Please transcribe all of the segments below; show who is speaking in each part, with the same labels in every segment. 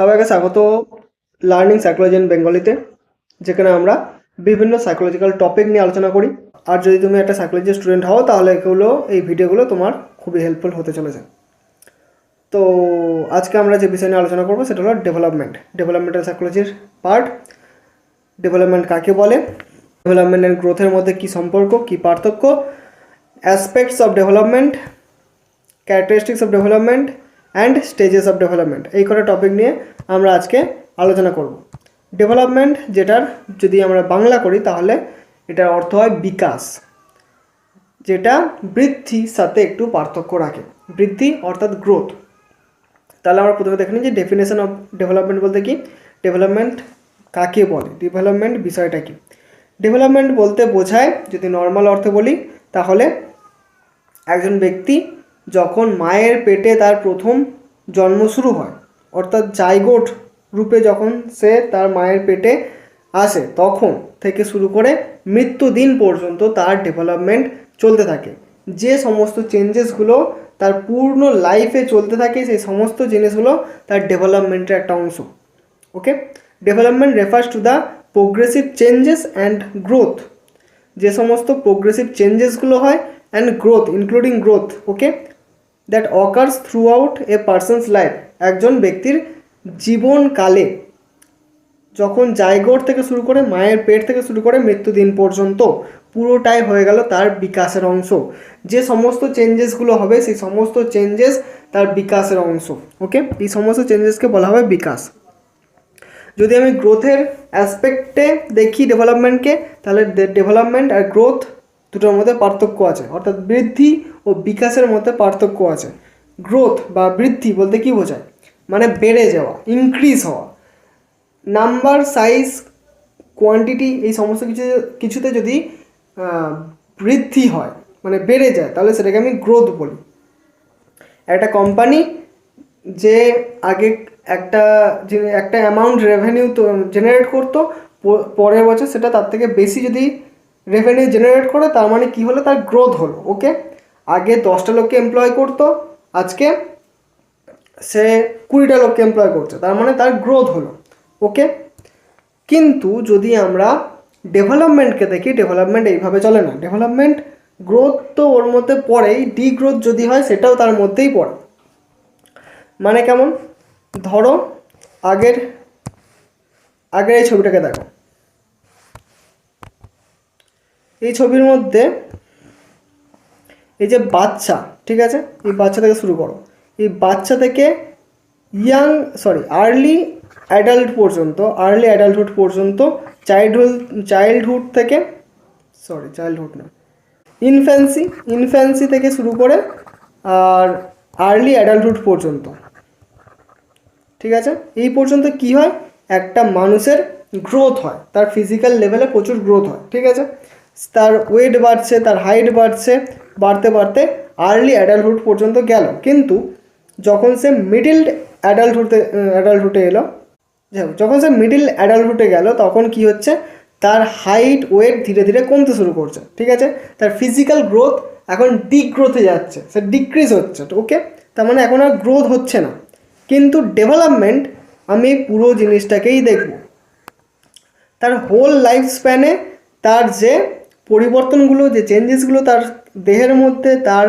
Speaker 1: সবাইকে স্বাগত learning psychology in বেঙ্গলিতে যেখানে আমরা বিভিন্ন সাইকোলজিক্যাল টপিক নিয়ে আলোচনা করি। আর যদি তুমি একটা সাইকোলজি স্টুডেন্ট হও, তাহলে এগুলো, এই ভিডিওগুলো তোমার খুবই হেল্পফুল হতে চলেছে। তো আজকে আমরা যে বিষয় নিয়ে আলোচনা করব, সেটা হলো ডেভেলপমেন্ট ডেভেলপমেন্টাল সাইকোলজির পার্ট ডেভেলপমেন্ট কাকে বলে? ডেভেলপমেন্ট অ্যান্ড গ্রোথের মধ্যে কী সম্পর্ক, কী পার্থক্য? Aspects of development characteristics of development and stages of development এই কটা টপিক নিয়ে আমরা আজকে আলোচনা করব। ডেভেলপমেন্ট যেটার যদি আমরা বাংলা করি, তাহলে এটার অর্থ হয় বিকাশ, যেটা বৃদ্ধির সাথে একটু পার্থক্য রাখে। বৃদ্ধি অর্থাৎ গ্রোথ তাহলে আমরা প্রথমে দেখে নিই যে ডেফিনেশন অফ ডেভেলপমেন্ট বলতে কি? ডেভেলপমেন্ট কাকে বলে? ডেভেলপমেন্ট বিষয়টা কি? ডেভেলপমেন্ট বলতে বোঝায়, যদি নর্মাল অর্থে বলি, তাহলে একজন ব্যক্তি যখন মায়ের পেটে তার প্রথম জন্ম শুরু হয়, অর্থাৎ জাইগোট রূপে যখন সে তার মায়ের পেটে আসে, তখন থেকে শুরু করে মৃত্যু দিন পর্যন্ত তার ডেভেলপমেন্ট চলতে থাকে। যে সমস্ত চেঞ্জেসগুলো তার পূর্ণ লাইফে চলতে থাকে, সেই সমস্ত জিনিসগুলো তার ডেভেলপমেন্টের একটা অংশ। Okay development refers to the progressive changes and growth যে সমস্ত প্রোগ্রেসিভ চেঞ্জেসগুলো হয় and growth including growth okay that occurs throughout a person's life একজন ব্যক্তির জীবনকালে যখন জায়গোট থেকে শুরু করে মায়ের পেট থেকে শুরু করে মৃত্যুদিন পর্যন্ত পুরোটাই হয়ে গেল তার বিকাশের অংশ। যে সমস্ত চেঞ্জেসগুলো হবে, সেই সমস্ত চেঞ্জেস তার বিকাশের অংশ। ওকে এই সমস্ত চেঞ্জেসকে বলা হবে বিকাশ। যদি আমি গ্রোথের অ্যাসপেক্টে দেখি ডেভেলপমেন্টকে তাহলে ডেভেলপমেন্ট আর গ্রোথ দুটোর মধ্যে পার্থক্য আছে। অর্থাৎ বৃদ্ধি ও বিকাশের মধ্যে পার্থক্য আছে। গ্রোথ বা বৃদ্ধি বলতে কি বোঝায়? মানে বেড়ে যাওয়া ইনক্রিজ হওয়া। নাম্বার সাইজ কোয়ান্টিটি এই সমস্ত কিছু, কিছুতে যদি বৃদ্ধি হয় মানে বেড়ে যায়, তাহলে সেটাকে আমি গ্রোথ বলি। একটা কোম্পানি যে আগে একটা একটা অ্যামাউন্ট রেভিনিউ তো জেনারেট করতো পরের বছর সেটা তার থেকে বেশি যদি রেভিনিউ জেনারেট করে, তার মানে কি হলো? তার গ্রোথ হলো ওকে আগে দশটা লোককে এমপ্লয় করতো, আজকে সে কুড়িটা লোককে এমপ্লয় করছে, তার মানে তার গ্রোথ হলো ওকে কিন্তু যদি আমরা ডেভেলপমেন্টকে দেখি ডেভেলপমেন্ট এইভাবে চলে না। ডেভেলপমেন্ট গ্রোথ তো ওর মধ্যে পড়েই ডি গ্রোথ যদি হয়, সেটাও তার মধ্যেই পড়ে। মানে কেমন? ধরো, আগের আগের এই ছবিটাকে দেখো। এই ছবির মধ্যে এই যে বাচ্চা, ঠিক আছে? এই বাচ্চা থেকে শুরু করো। এই বাচ্চা থেকে ইয়াং সরি আর্লি অ্যাডাল্ট পর্যন্ত আর্লি অ্যাডাল্টহুড পর্যন্ত চাইল্ডহুড চাইল্ডহুড থেকে সরি চাইল্ডহুড না ইনফ্যান্সি ইনফ্যান্সি থেকে শুরু করে, আর আর্লি অ্যাডাল্টহুড পর্যন্ত, ঠিক আছে? এই পর্যন্ত কি হয়? একটা মানুষের গ্রোথ হয়, তার ফিজিক্যাল লেভেলে প্রচুর গ্রোথ হয়, ঠিক আছে? তার ওয়েট বাড়ছে, তার হাইট বাড়ছে, বাড়তে বাড়তে আর্লি অ্যাডাল্টহুড পর্যন্ত গেল। কিন্তু যখন সে মিডিল অ্যাডাল্টহুডে অ্যাডাল্টহুডে এলো যখন সে মিডিল অ্যাডাল্টহুডে গেল, তখন কি হচ্ছে? তার হাইট ওয়েট ধীরে ধীরে কমতে শুরু করছে, ঠিক আছে? তার ফিজিক্যাল গ্রোথ এখন ডিগ্রোথে যাচ্ছে, সে ডিক্রিজ হচ্ছে ওকে তার মানে এখন আর গ্রোথ হচ্ছে না। কিন্তু ডেভেলপমেন্ট আমি পুরো জিনিসটাকেই দেখব। তার হোল লাইফ স্প্যানে তার যে পরিবর্তনগুলো, যে চেঞ্জেসগুলো তার দেহের মধ্যে, তার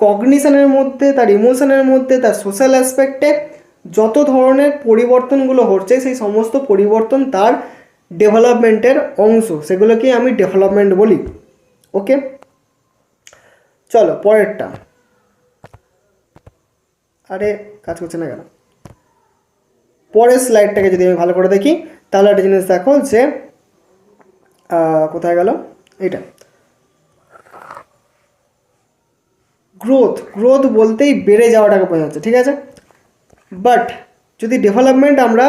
Speaker 1: কগনিশনের মধ্যে, তার ইমোশনের মধ্যে, তার সোশ্যাল অ্যাসপেক্টে যত ধরনের পরিবর্তনগুলো হচ্ছে সেই সমস্ত পরিবর্তন তার ডেভেলপমেন্টের অংশ। সেগুলোকেই আমি ডেভেলপমেন্ট বলি। ওকে চলো, পরেরটা। আরে, কাজ করছে না কেন? পরের স্লাইডটাকে যদি আমি ভালো করে দেখি, তাহলে একটা জিনিস দেখো যে কোথায় গেল? এটা গ্রোথ গ্রোথ বলতেই বেড়ে যাওয়াটাকে বোঝাচ্ছে ঠিক আছে? বাট যদি ডেভেলপমেন্ট আমরা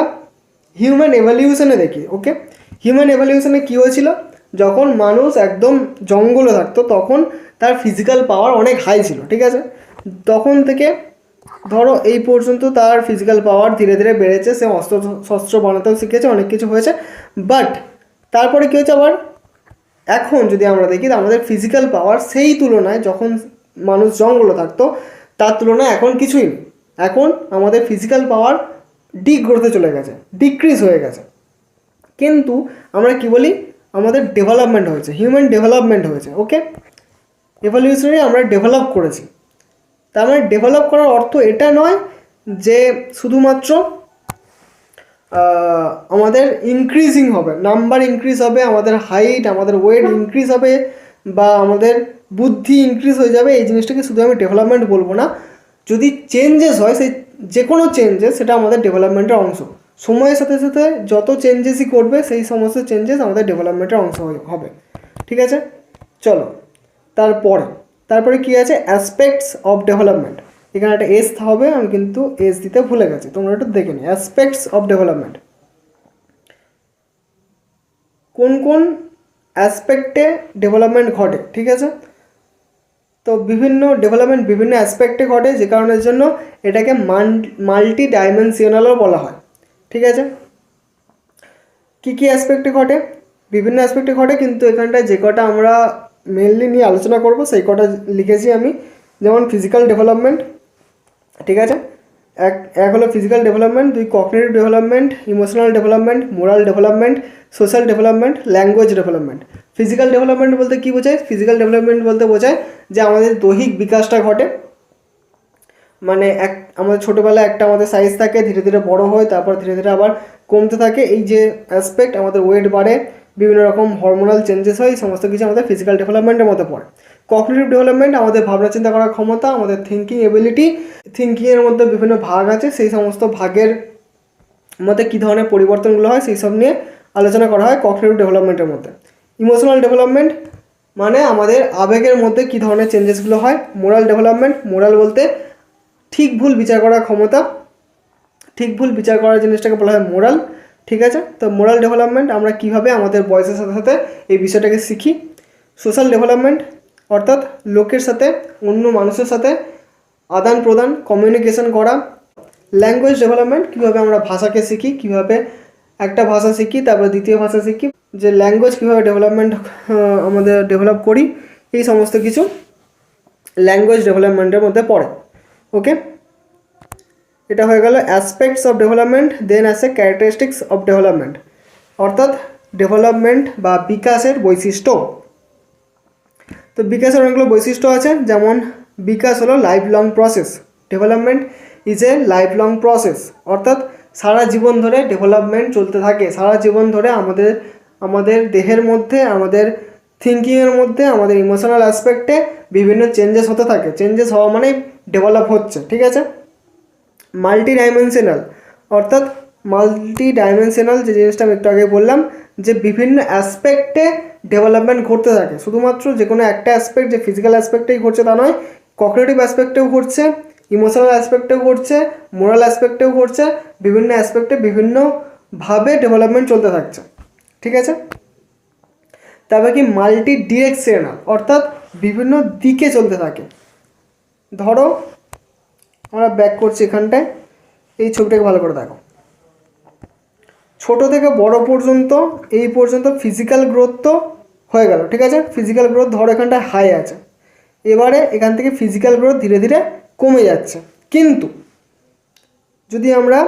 Speaker 1: হিউম্যান এভলিউশনে দেখি ওকে হিউম্যান এভলিউশনে কী হয়েছিল? যখন মানুষ একদম জঙ্গলে থাকতো, তখন তার ফিজিক্যাল পাওয়ার অনেক হাই ছিল, ঠিক আছে? তখন থেকে ধরো এই পর্যন্ত তার ফিজিক্যাল পাওয়ার ধীরে ধীরে বেড়েছে, সে অস্ত্র শস্ত্র বানাতেও শিখেছে, অনেক কিছু হয়েছে। বাট তারপরে কী হচ্ছে আবার? এখন যদি আমরা দেখি আমাদের ফিজিক্যাল পাওয়ার সেই তুলনায় যখন মানুষ জঙ্গলে থাকতো, তার তুলনায় এখন কিছুই নেই। এখন আমাদের ফিজিক্যাল পাওয়ার ডিগ্রোথে চলে গেছে ডিক্রিজ হয়ে গেছে। কিন্তু আমরা কি বলি? আমাদের ডেভেলপমেন্ট হয়েছে হিউম্যান ডেভেলপমেন্ট হয়েছে ওকে এভলিউশনারি আমরা ডেভেলপ করেছি। তার মানে ডেভেলপ করার অর্থ এটা নয় যে শুধুমাত্র আমাদের ইনক্রিজিং হবে। নাম্বার ইনক্রিজ হবে, আমাদের হাইট আমাদের ওয়েট ইনক্রিজ হবে বা আমাদের বুদ্ধি ইনক্রিজ হয়ে যাবে। এই জিনিসটাকে শুধু আমি ডেভেলপমেন্ট বলব না। যদি চেঞ্জেস হয়, সেই যে কোনো চেঞ্জেস সেটা আমাদের ডেভেলপমেন্টের অংশ। সময়ের সাথে সাথে যত চেঞ্জেসই করবে, সেই সমস্ত চেঞ্জেস আমাদের ডেভেলপমেন্টের অংশ হবে। ঠিক আছে? চলো। তারপরে তারপরে কি আছে? অ্যাসপেক্টস অফ ডেভেলপমেন্ট এখানে একটা এস হবে, আমি কিন্তু এস দিতে ভুলে গেছি। তোমরা একটু দেখে নিই অ্যাসপেক্টস অফ ডেভেলপমেন্ট কোন কোন অ্যাসপেক্টে ডেভেলপমেন্ট ঘটে, ঠিক আছে? তো বিভিন্ন ডেভেলপমেন্ট বিভিন্ন অ্যাসপেক্টে ঘটে, যে কারণের জন্য এটাকে মাল্টি ডাইমেনশনালও বলা হয়, ঠিক আছে? কী কী অ্যাসপেক্টে ঘটে? বিভিন্ন অ্যাসপেক্টে ঘটে, কিন্তু এখানটায় যে কটা আমরা মেনলি নিয়ে আলোচনা করব, সেই কটা লিখেছি আমি। যেমন ফিজিক্যাল ডেভেলপমেন্ট ঠিক আছে? এক এক হলো ফিজিক্যাল ডেভেলপমেন্ট দুই cognitive development emotional development moral development social development language development physical development বলতে কী বোঝায়? ফিজিক্যাল ডেভেলপমেন্ট বলতে বোঝায় যে আমাদের দৈহিক বিকাশটা ঘটে। মানে এক, আমাদের ছোটোবেলায় একটা আমাদের সাইজ থাকে, ধীরে ধীরে বড় হয়, তারপর ধীরে ধীরে আবার কমতে থাকে। এই যে অ্যাসপেক্ট আমাদের ওয়েট বাড়ে, বিভিন্ন রকম হরমোনাল চেঞ্জেস হয় এই সমস্ত কিছু আমাদের ফিজিক্যাল ডেভেলপমেন্টের মধ্যে পড়ে। কগনিটিভ ডেভেলপমেন্ট আমাদের ভাবনা চিন্তা করার ক্ষমতা, আমাদের থিঙ্কিং এবিলিটি থিঙ্কিংয়ের মধ্যে বিভিন্ন ভাগ আছে, সেই সমস্ত ভাগের মধ্যে কী ধরনের পরিবর্তনগুলো হয়, সেই সব নিয়ে আলোচনা করা হয় কগনিটিভ ডেভেলপমেন্টের মধ্যে। ইমোশনাল ডেভেলপমেন্ট মানে আমাদের আবেগের মধ্যে কী ধরনের চেঞ্জেসগুলো হয় মোরাল ডেভেলপমেন্ট মোরাল বলতে ঠিক ভুল বিচার করার ক্ষমতা, ঠিক ভুল বিচার করার জিনিসটাকে বলা হয় মোরাল ঠিক আছে? তো মোরাল ডেভেলপমেন্ট আমরা কীভাবে আমাদের বয়সের সাথে সাথে এই বিষয়টাকে শিখি? সোশ্যাল ডেভেলপমেন্ট অর্থাৎ লোকের সাথে, অন্য মানুষের সাথে আদান প্রদান কমিউনিকেশন করা ল্যাঙ্গুয়েজ ডেভেলপমেন্ট কীভাবে আমরা ভাষাকে শিখি, কীভাবে একটা ভাষা শিখি, তারপর দ্বিতীয় ভাষা শিখি, যে ল্যাঙ্গুয়েজ কীভাবে ডেভেলপমেন্ট আমাদের ডেভেলপ করি, এই সমস্ত কিছু ল্যাঙ্গুয়েজ ডেভেলপমেন্টের মধ্যে পড়ে ওকে এটা হয়ে গেল অ্যাসপেক্টস অফ ডেভেলপমেন্ট দেন আসে ক্যারেক্টারিস্টিক্স অফ ডেভেলপমেন্ট অর্থাৎ ডেভেলপমেন্ট বা বিকাশের বৈশিষ্ট্য। তো বিকাশের অনেকগুলো বৈশিষ্ট্য আছে, যেমন বিকাশ হলো lifelong process development is a lifelong process অর্থাৎ সারা জীবন ধরে ডেভেলপমেন্ট চলতে থাকে, সারা জীবন ধরে আমাদের আমাদের দেহের মধ্যে, আমাদের থিঙ্কিংয়ের মধ্যে, আমাদের ইমোশনাল অ্যাসপেক্টে বিভিন্ন চেঞ্জেস হতে থাকে। চেঞ্জেস হওয়া মানে ডেভেলপ হচ্ছে, ঠিক আছে? মাল্টি ডাইমেনশনাল অর্থাৎ মাল্টি ডাইমেনশনাল যে জিনিসটা আমি একটু আগে বললাম, যে বিভিন্ন অ্যাসপেক্টে ডেভেলপমেন্ট ঘটতে থাকে। শুধুমাত্র যে কোনো একটা অ্যাসপেক্ট যে ফিজিক্যাল অ্যাসপেক্টেই ঘটছে তা নয় কগনিটিভ অ্যাসপেক্টেও ঘটছে ইমোশনাল অ্যাসপেক্টেও ঘটছে মোরাল অ্যাসপেক্টেও ঘটছে, বিভিন্ন অ্যাসপেক্টে বিভিন্নভাবে ডেভেলপমেন্ট চলতে থাকছে। ঠিক আছে? তারপর কি মাল্টি ডিরেকশনাল অর্থাৎ বিভিন্ন দিকে চলতে থাকে। ধরো, আমরা ব্যাক করছি এখানটায়, এই ছবিটাকে ভালো করে দেখো। ছোট থেকে বড় পর্যন্ত, এই পর্যন্ত ফিজিক্যাল গ্রোথ তো হয়ে গেল, ঠিক আছে? ফিজিক্যাল গ্রোথ ধরো এখানটায় হাই আছে। এবারে এখান থেকে ফিজিক্যাল গ্রোথ ধীরে ধীরে কমে যাচ্ছে। কিন্তু, যদি আমরা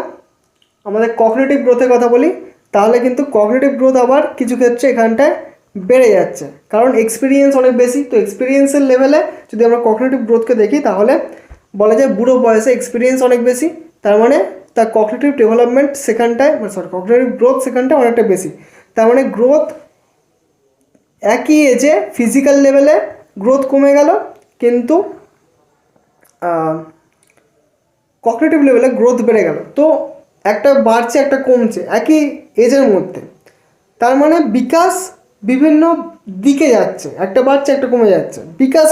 Speaker 1: আমাদের কগনেটিভ গ্রোথের কথা বলি, তাহলে কিন্তু কগনেটিভ গ্রোথ আবার কিছু ক্ষেত্রে এখানটায় বেড়ে যাচ্ছে। কারণ এক্সপিরিয়েন্স অনেক বেশি, তো এক্সপিরিয়েন্সের লেভেলে যদি আমরা কগনিটিভ গ্রোথকে দেখি, তাহলে বলা যায় বুড়ো বয়সে এক্সপিরিয়েন্স অনেক বেশি, তার মানে তার কগনিটিভ ডেভেলপমেন্ট সেখানটায় মানে সরি কগনিটিভ গ্রোথ সেখানটায় অনেকটা বেশি। তার মানে গ্রোথ একই এজে ফিজিক্যাল লেভেলে গ্রোথ কমে গেল, কিন্তু কগনিটিভ লেভেলে গ্রোথ বেড়ে গেল। তো একটা বাড়ছে, একটা কমছে, একই এজের মধ্যে। তার মানে বিকাশ বিভিন্ন দিকে যাচ্ছে, একটা বাড়ছে, একটা কমে যাচ্ছে। বিকাশ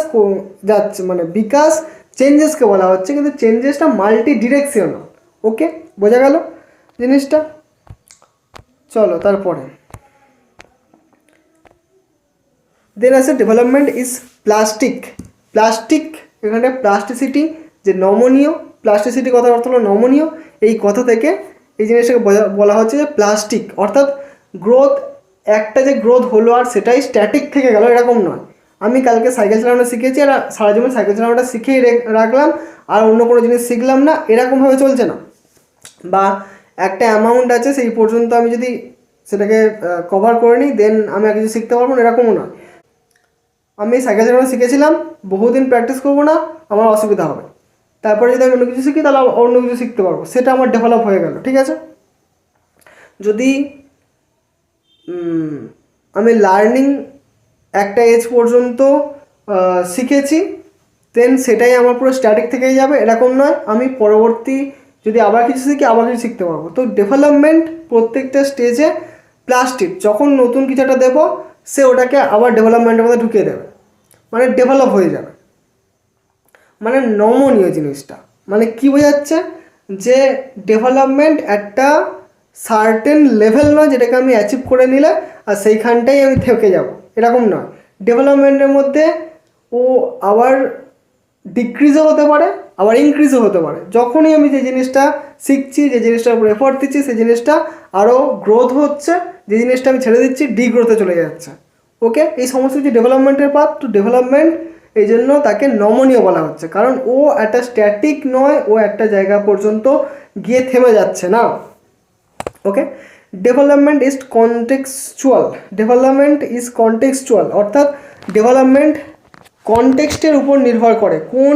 Speaker 1: যাচ্ছে মানে বিকাশ চেঞ্জেসকে বলা হচ্ছে, কিন্তু চেঞ্জেসটা মাল্টি ডিরেকশনাল ওকে, বোঝা গেল জিনিসটা? চলো, তারপরে। দেন আছে ডেভেলপমেন্ট ইজ প্লাস্টিক প্লাস্টিক এখানে প্লাস্টিসিটি যে নমনীয় প্লাস্টিসিটি কথার অর্থ হলো নমনীয়, এই কথা থেকে এই জিনিসটাকে বলা হচ্ছে যে প্লাস্টিক অর্থাৎ গ্রোথ একটা যে গ্রোথ হলো আর সেটাই স্ট্যাটিক থেকে গেল, এরকম নয়। আমি কালকে সাইকেল চালানো শিখেছি আর সারা জীবন সাইকেল চালানোটা শিখেই রাখলাম, আর অন্য কোনো জিনিস শিখলাম না, এরকমভাবে চলছে না। বা একটা অ্যামাউন্ট আছে, সেই পর্যন্ত আমি যদি সেটাকে কভার করে নিই দেন আমি আর কিছু শিখতে পারব না, এরকমও নয়। আমি সাইকেল চালানো শিখেছিলাম, বহুদিন প্র্যাকটিস করব না, আমার অসুবিধা হবে। তারপরে যদি আমি অন্য কিছু শিখি, তাহলে অন্য কিছু শিখতে পারব। সেটা আমার ডেভেলপ হয়ে গেল, ঠিক আছে? যদি আমি লার্নিং একটা এজ পর্যন্ত শিখেছি দেন সেটাই আমার পুরো স্ট্যাটিক থেকেই যাবে, এরকম নয়। আমি পরবর্তী যদি আবার কিছু শিখি আবার কিছু শিখতে পারব। তো ডেভেলপমেন্ট প্রত্যেকটা স্টেজে প্লাস্টিক যখন নতুন কিছু একটা দেবো, সে ওটাকে আবার ডেভেলপমেন্টের মধ্যে ঢুকিয়ে দেবে। মানে ডেভেলপ হয়ে যাবে। মানে নমনীয় জিনিসটা। মানে কি বোঝাচ্ছে? যে ডেভেলপমেন্ট একটা সার্টেন লেভেল নয়, যেটাকে আমি অ্যাচিভ করে নিলে আর সেইখানটাই আমি থেকে যাব। এরকম নয়। ডেভেলপমেন্টের মধ্যে ও আবার ডিক্রিজও হতে পারে, আবার ইনক্রিজও হতে পারে। যখনই আমি যে জিনিসটা শিখছি, যে জিনিসটার উপর এফোর্ট দিচ্ছি, সেই জিনিসটা আরও গ্রোথ হচ্ছে, যে জিনিসটা আমি ছেড়ে দিচ্ছি ডিগ্রোথে চলে যাচ্ছে। ওকে? এই সমস্ত যে ডেভেলপমেন্টের পাথ টু ডেভেলপমেন্ট এই জন্য তাকে নমনীয় বলা হচ্ছে। কারণ ও একটা স্ট্যাটিক নয়, ও একটা জায়গা পর্যন্ত গিয়ে থেমে যাচ্ছে না। Okay? Development is contextual development is contextual অর্থাৎ ডেভেলপমেন্ট কনটেক্সটের উপর নির্ভর করে কোন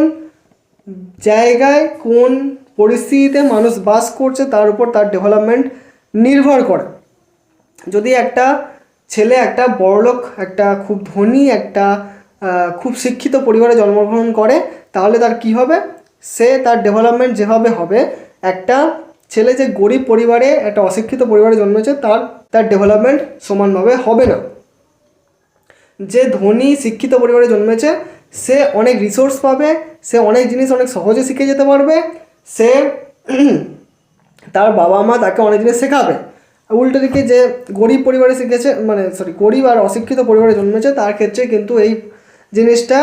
Speaker 1: জায়গায়, কোন পরিস্থিতিতে মানুষ বাস করছে, তার উপর তার ডেভেলপমেন্ট নির্ভর করে। যদি একটা ছেলে, একটা বড়লোক, একটা খুব ধনী, একটা খুব শিক্ষিত পরিবারে জন্মগ্রহণ করে, তাহলে তার কি হবে? সে তার ডেভেলপমেন্ট যেভাবে হবে, একটা ছেলে যে গরিব পরিবারে, একটা অশিক্ষিত পরিবারে জন্মেছে, তার তার ডেভেলপমেন্ট সমানভাবে হবে না। যে ধনী শিক্ষিত পরিবারে জন্মেছে, সে অনেক রিসোর্স পাবে, সে অনেক জিনিস অনেক সহজে শিখে যেতে পারবে, সে তার বাবা মা তাকে অনেক জিনিস শেখাবে। উল্টো দিকে যে গরিব পরিবারে শিখেছে মানে সরি গরিব আর অশিক্ষিত পরিবারে জন্মেছে, তার ক্ষেত্রে কিন্তু এই জিনিসটা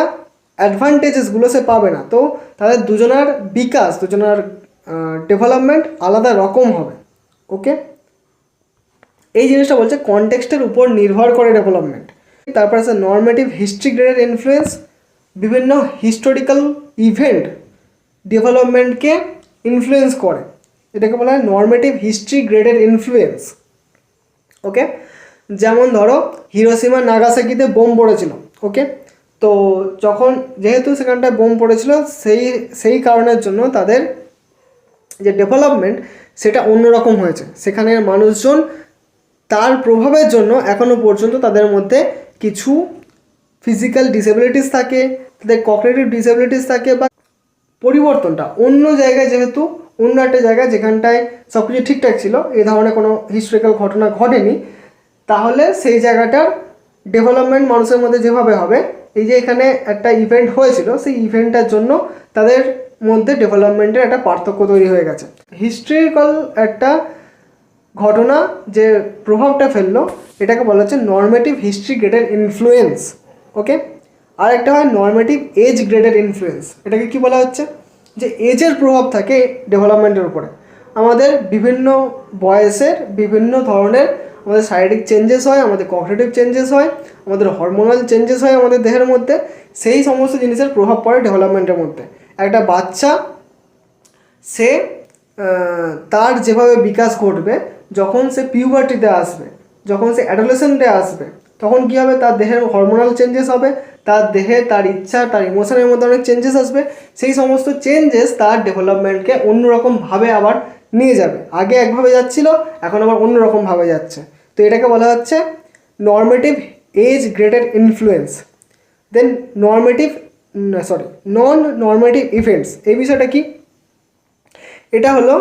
Speaker 1: অ্যাডভান্টেজেসগুলো সে পাবে না। তো তাদের দুজনার বিকাশ, দুজনার ডেভেলপমেন্ট আলাদা রকম হবে। ওকে এই জিনিসটা বলছে কনটেক্সটের উপর নির্ভর করে ডেভেলপমেন্ট তারপর আছে নর্মেটিভ হিস্ট্রি গ্রেডের ইনফ্লুয়েন্স বিভিন্ন হিস্টোরিক্যাল ইভেন্ট ডেভেলপমেন্টকে ইনফ্লুয়েন্স করে। এটাকে বলা হয় normative history graded influence okay যেমন ধরো, হিরোসীমা নাগাসাকিতে বোম পড়েছিল। ওকে তো যখন যেহেতু সেখানটায় বোম পড়েছিল, সেই সেই কারণের জন্য তাদের যে ডেভেলপমেন্ট সেটা অন্যরকম হয়েছে। সেখানের মানুষজন তার প্রভাবের জন্য এখনও পর্যন্ত তাদের মধ্যে কিছু ফিজিক্যাল ডিসেবিলিটিস থাকে, তাদের কগনিটিভ ডিসেবিলিটিস থাকে বা পরিবর্তনটা। অন্য জায়গায় যেহেতু, অন্য একটা জায়গায় যেখানটায় সব কিছু ঠিকঠাক ছিল এই ধরনের কোনো হিস্টোরিক্যাল ঘটনা ঘটেনি, তাহলে সেই জায়গাটার ডেভেলপমেন্ট মানুষের মধ্যে যেভাবে হবে, এই যে এখানে একটা ইভেন্ট হয়েছিল, সেই ইভেন্টটার জন্য তাদের মধ্যে ডেভেলপমেন্টের একটা পার্থক্য তৈরি হয়ে গেছে। হিস্ট্রিক্যাল একটা ঘটনা যে প্রভাবটা ফেলল, এটাকে বলা হচ্ছে normative history graded influence okay আর একটা হয় নর্মেটিভ এজ গ্রেডের ইনফ্লুয়েন্স এটাকে কি বলা হচ্ছে? যে এজের প্রভাব থাকে ডেভেলপমেন্টের উপরে। আমাদের বিভিন্ন বয়সের বিভিন্ন ধরনের আমাদের শারীরিক চেঞ্জেস হয়, আমাদের কগনিটিভ চেঞ্জেস হয়, আমাদের হরমোনাল চেঞ্জেস হয় আমাদের দেহের মধ্যে, সেই সমস্ত জিনিসের প্রভাব পড়ে ডেভেলপমেন্টের মধ্যে। একটা বাচ্চা, সে তার যেভাবে বিকাশ ঘটবে যখন সে পিউবার্টিতে আসবে, যখন সে অ্যাডোলেসেন্টে আসবে, তখন কী হবে? তার দেহের হরমোনাল চেঞ্জেস হবে, তার দেহে তার ইচ্ছা, তার ইমোশনের মধ্যে অনেক চেঞ্জেস আসবে। সেই সমস্ত চেঞ্জেস তার ডেভেলপমেন্টকে অন্যরকমভাবে আবার নিয়ে যাবে। আগে একভাবে যাচ্ছিল, এখন আবার অন্যরকমভাবে যাচ্ছে। তো এটাকে বলা হচ্ছে normative age graded influence then normative sorry non normative events এই বিষয়টা কি? এটা হলো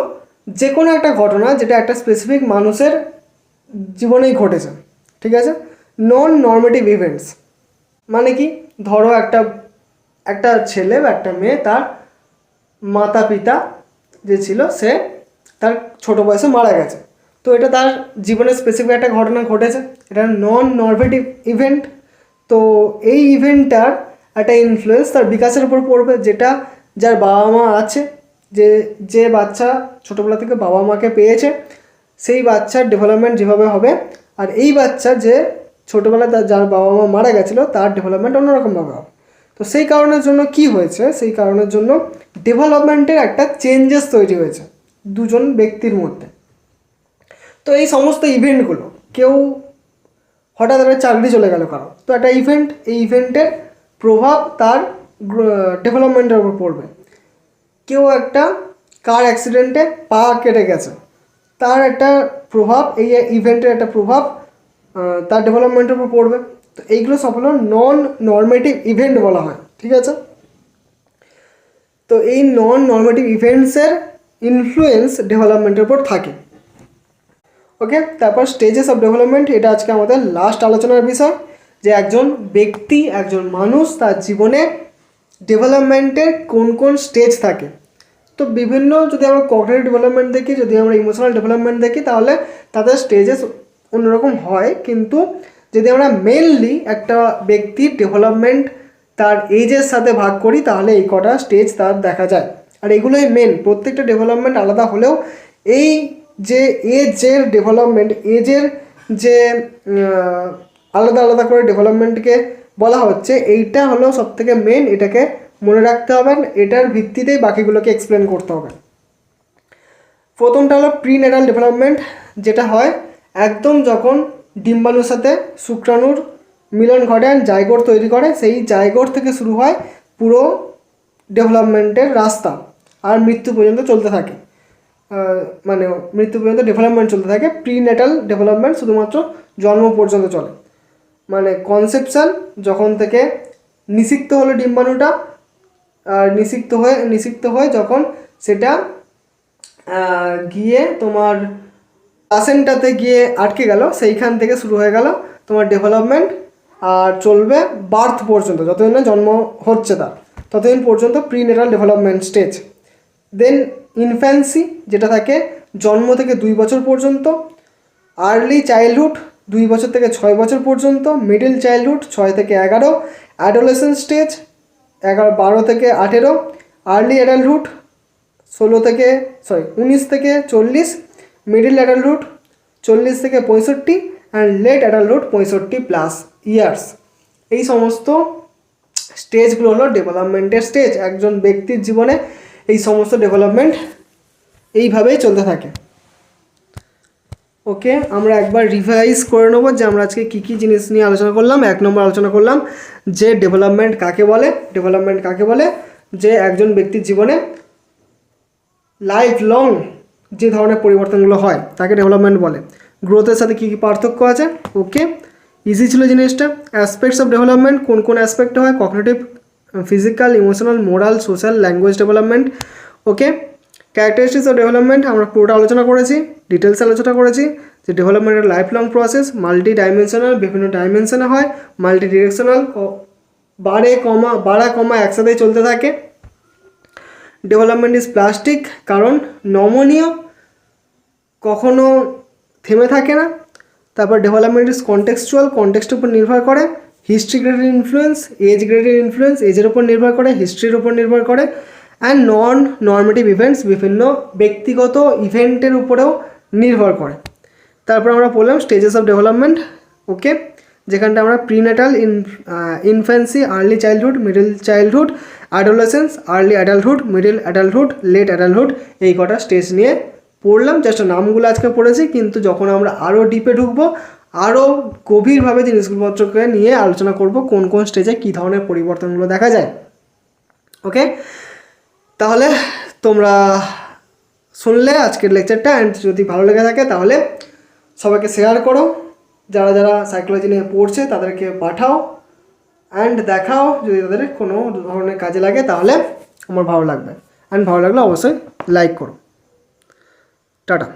Speaker 1: যে কোনো একটা ঘটনা যেটা একটা স্পেসিফিক মানুষের জীবনেই ঘটেছে, ঠিক আছে? নন নর্মেটিভ ইভেন্টস মানে কি? ধরো একটা একটা ছেলে বা একটা মেয়ে তার মাতা পিতা যে ছিল সে তার ছোট বয়সে মারা গেছে। তো এটা তার জীবনে স্পেসিফিক একটা ঘটনা ঘটেছে। এটা নন নর্মেটিভ ইভেন্ট তো এই ইভেন্টটার একটা ইনফ্লুয়েন্স তার বিকাশের উপর পড়বে, যেটা যার বাবা মা আছে যে যে বাচ্চা ছোটোবেলা থেকে বাবা মাকে পেয়েছে, সেই বাচ্চার ডেভেলপমেন্ট যেভাবে হবে, আর এই বাচ্চা যে ছোটোবেলায় তার, যার বাবা মা মারা গেছিল, তার ডেভেলপমেন্ট অন্যরকমভাবে হবে। তো সেই কারণের জন্য কি হয়েছে? সেই কারণের জন্য ডেভেলপমেন্টের একটা চেঞ্জেস তৈরি হয়েছে দুজন ব্যক্তির মধ্যে। তো এই সমস্ত ইভেন্টগুলো কেউ হঠাৎ একটা চাকরি চলে গেল কারও, তো একটা ইভেন্ট এই ইভেন্টের প্রভাব তার ডেভেলপমেন্টের উপর পড়বে। কেউ একটা কার অ্যাক্সিডেন্টে পা কেটে গেছে। তার একটা প্রভাব, এই ইভেন্টের একটা প্রভাব তার ডেভেলপমেন্টের উপর পড়বে। তো এইগুলো সব হলো নন নর্মেটিভ ইভেন্ট বলা হয়, ঠিক আছে? তো এই নন নর্মেটিভ ইভেন্টসের ইনফ্লুয়েন্স ডেভেলপমেন্টের উপর থাকে। ওকে তারপর স্টেজেস অফ ডেভেলপমেন্ট এটা আজকে আমাদের লাস্ট আলোচনার বিষয়, যে একজন ব্যক্তি, একজন মানুষ তার জীবনে ডেভেলপমেন্টের কোন কোন স্টেজ থাকে? তো বিভিন্ন যদি আমরা কগনিটিভ ডেভেলপমেন্ট দেখি, যদি আমরা ইমোশনাল ডেভেলপমেন্ট দেখি, তাহলে তাদের স্টেজেস অন্যরকম হয়। কিন্তু যদি আমরা মেনলি একটা ব্যক্তির ডেভেলপমেন্ট তার এজের সাথে ভাগ করি, তাহলে এই কটা স্টেজ তার দেখা যায়। আর এগুলোই মেন প্রত্যেকটা ডেভেলপমেন্ট আলাদা হলেও এই যে এজের ডেভেলপমেন্ট এজের যে আলাদা আলাদা করে ডেভেলপমেন্টকে বলা হচ্ছে, এইটা হলো সবথেকে মেন এটাকে মনে রাখতে হবে, এটার ভিত্তিতেই বাকিগুলোকে এক্সপ্লেন করতে হবে। প্রথমটা হলো প্রি প্রিনেটাল ডেভেলপমেন্ট যেটা হয় একদম যখন ডিম্বাণুর সাথে শুক্রাণুর মিলন ঘটে জাইগোট তৈরি করে, সেই জাইগোট থেকে শুরু হয় পুরো ডেভেলপমেন্টের রাস্তা আর মৃত্যু পর্যন্ত চলতে থাকে। মানে মৃত্যু পর্যন্ত ডেভেলপমেন্ট চলতে থাকে প্রিনেটাল ডেভেলপমেন্ট শুধুমাত্র জন্ম পর্যন্ত চলে। মানে কনসেপশন যখন থেকে নিষিক্ত হলো ডিম্বাণুটা, আর নিষিক্ত হয়ে নিষিক্ত হয়ে যখন সেটা গিয়ে তোমার প্লাসেন্টাতে গিয়ে আটকে গেল, সেইখান থেকে শুরু হয়ে গেল তোমার ডেভেলপমেন্ট আর চলবে বার্থ পর্যন্ত, যতদিন না জন্ম হচ্ছে তার, ততদিন পর্যন্ত prenatal development stage then infancy যেটা থাকে, জন্ম থেকে দুই বছর পর্যন্ত আর্লি চাইল্ডহুড দুই বছর থেকে ছয় বছর পর্যন্ত মিডল চাইল্ডহুড ছয় থেকে এগারো অ্যাডোলেসেন্ট স্টেজ এগারো, বারো থেকে আঠেরো আর্লি অ্যাডাল্টহুড ষোলো থেকে সরি উনিশ থেকে চল্লিশ মিডিল অ্যাডাল্টহুড চল্লিশ থেকে পঁয়ষট্টি অ্যান্ড লেট অ্যাডাল্টহুড পঁয়ষট্টি প্লাস ইয়ার্স এই সমস্ত স্টেজগুলো হলো ডেভেলপমেন্টের স্টেজ একজন ব্যক্তির জীবনে এই সমস্ত ডেভেলপমেন্ট এইভাবেই চলতে থাকে। ওকে, আমরা একবার রিভাইজ করে নেব যে আমরা আজকে কী কী জিনিস নিয়ে আলোচনা করলাম। এক নম্বর আলোচনা করলাম যে ডেভেলপমেন্ট কাকে বলে ডেভেলপমেন্ট কাকে বলে, যে একজন ব্যক্তির জীবনে লাইফ লং যে ধরনের পরিবর্তনগুলো হয়, তাকে ডেভেলপমেন্ট বলে। গ্রোথের সাথে কী কী পার্থক্য আছে? ওকে ইজি ছিল জিনিসটা। অ্যাসপেক্টস অফ ডেভেলপমেন্ট কোন কোন অ্যাসপেক্টে হয়? Cognitive physical emotional moral social language development okay characteristics of development আমরা পুরোটা আলোচনা করেছি ডিটেলস আলোচনা করেছি, যে ডেভেলপমেন্টের life long process multi dimensional বিভিন্ন ডাইমেনশনে হয় মাল্টি ডিরেকশনাল বাড়ে কমা, বাড়া কমা একসাথেই চলতে থাকে। ডেভেলপমেন্ট ইজ প্লাস্টিক কারণ নমনীয় কখনো থেমে থাকে না। তারপর ডেভেলপমেন্ট ইজ কন্টেক্সচুয়াল কন্টেক্সটের উপর নির্ভর করে হিস্ট্রি গ্রেডের ইনফ্লুয়েন্স এজ গ্রেডের ইনফ্লুয়েন্স এজের উপর নির্ভর করে হিস্ট্রির উপর নির্ভর করে। অ্যান্ড নন নর্মেটিভ ইভেন্টস বিভিন্ন ব্যক্তিগত ইভেন্টের উপরেও নির্ভর করে। তারপর আমরা বললাম স্টেজেস অফ ডেভেলপমেন্ট ওকে যেখানটা আমরা prenatal in infancy early childhood middle childhood adolescence early adulthood middle adulthood late adulthood এই কটা স্টেজ নিয়ে পড়লাম। জাস্ট নামগুলো আজকে পড়েছি, কিন্তু যখন আমরা আরও ডিপে ঢুকবো আরও গভীরভাবে জিনিসপত্রকে নিয়ে আলোচনা করব, কোন কোন স্টেজে কী ধরনের পরিবর্তনগুলো দেখা যায় ওকে তাহলে তোমরা শুনলে আজকের লেকচারটা অ্যান্ড যদি ভালো লেগে থাকে তাহলে সবাইকে শেয়ার করো। যারা যারা সাইকোলজি নিয়ে পড়ছে তাদেরকে পাঠাও অ্যান্ড দেখাও যদি তাদের কোনো ধরনের কাজে লাগে তাহলে আমার ভালো লাগবে। অ্যান্ড ভালো লাগলে অবশ্যই লাইক করো। টাটা।